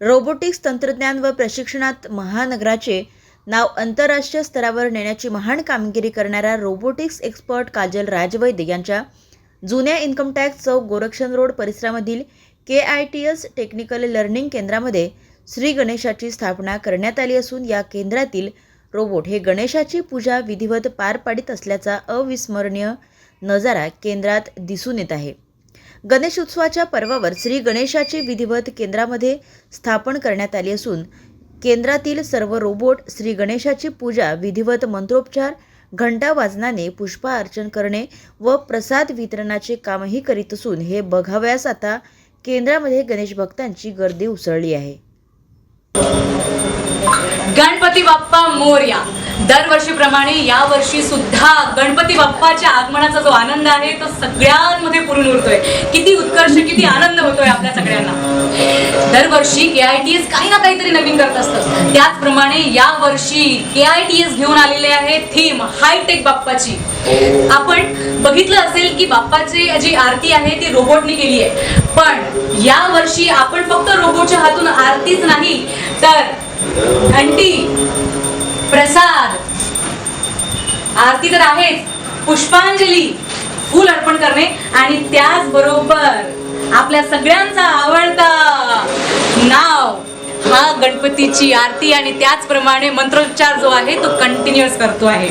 Robotics तंत्रज्ञान व प्रशिक्षणात महानगराचे नाव आंतरराष्ट्रीय स्तरावर नेण्याची महान कामगिरी करणाऱ्या रोबोटिक्स एक्सपर्ट काजल राजवैद्य यांच्या जुन्या इन्कम टॅक्स चौक Gorakshan road परिसरामधील K I T S technical learning केंद्रामध्ये श्री गणेशाची स्थापना करण्यात आली असून या केंद्रातील रोबोट हे गणेशाची पूजा विधिवत पार पाडित असल्याचा अविस्मरणीय नजारा केंद्रात दिसून येत आहे. गणेश उत्सवाच्या पर्वावर श्री गणेशाची विधिवत केंद्रामध्ये स्थापन करण्यात आली असून केंद्रातील सर्व रोबोट श्री गणेशाची पूजा विधिवत मंत्रोपचार घंटा वाजनाने पुष्पार्चन करणे व प्रसाद वितरणाचे कामही करीत असून हे बघावयास आता केंद्रामध्ये गणेश भक्तांची गर्दी उसळली आहे. गणपती बाप्पा मोर्या. दरवर्षीप्रमाणे यावर्षी सुद्धा गणपती बाप्पाच्या आगमनाचा जो आनंद आहे तो सगळ्यांमध्ये पुरून उरतोय. किती उत्कर्ष किती आनंद होतोय आपल्या सगळ्यांना. दरवर्षी के आय टी एस काही ना काहीतरी नवीन करत असतं. त्याचप्रमाणे यावर्षी के आय टी एस घेऊन आलेले आहे थीम हायटेक बाप्पाची. आपण बघितलं असेल की बाप्पाची जी आरती आहे ती रोबोटने केली आहे. पण यावर्षी आपण फक्त रोबोटच्या हातून आरतीच नाही तर घंटी प्रसाद आरती तर आहेच पुष्पांजली फूल अर्पण करणे आणि त्याचबरोबर आपल्या सगळ्यांचा आवडता नाव हा गणपतीची आरती आणि त्याचप्रमाणे मंत्रोच्चार जो आहे तो कंटिन्युअस करतो आहे.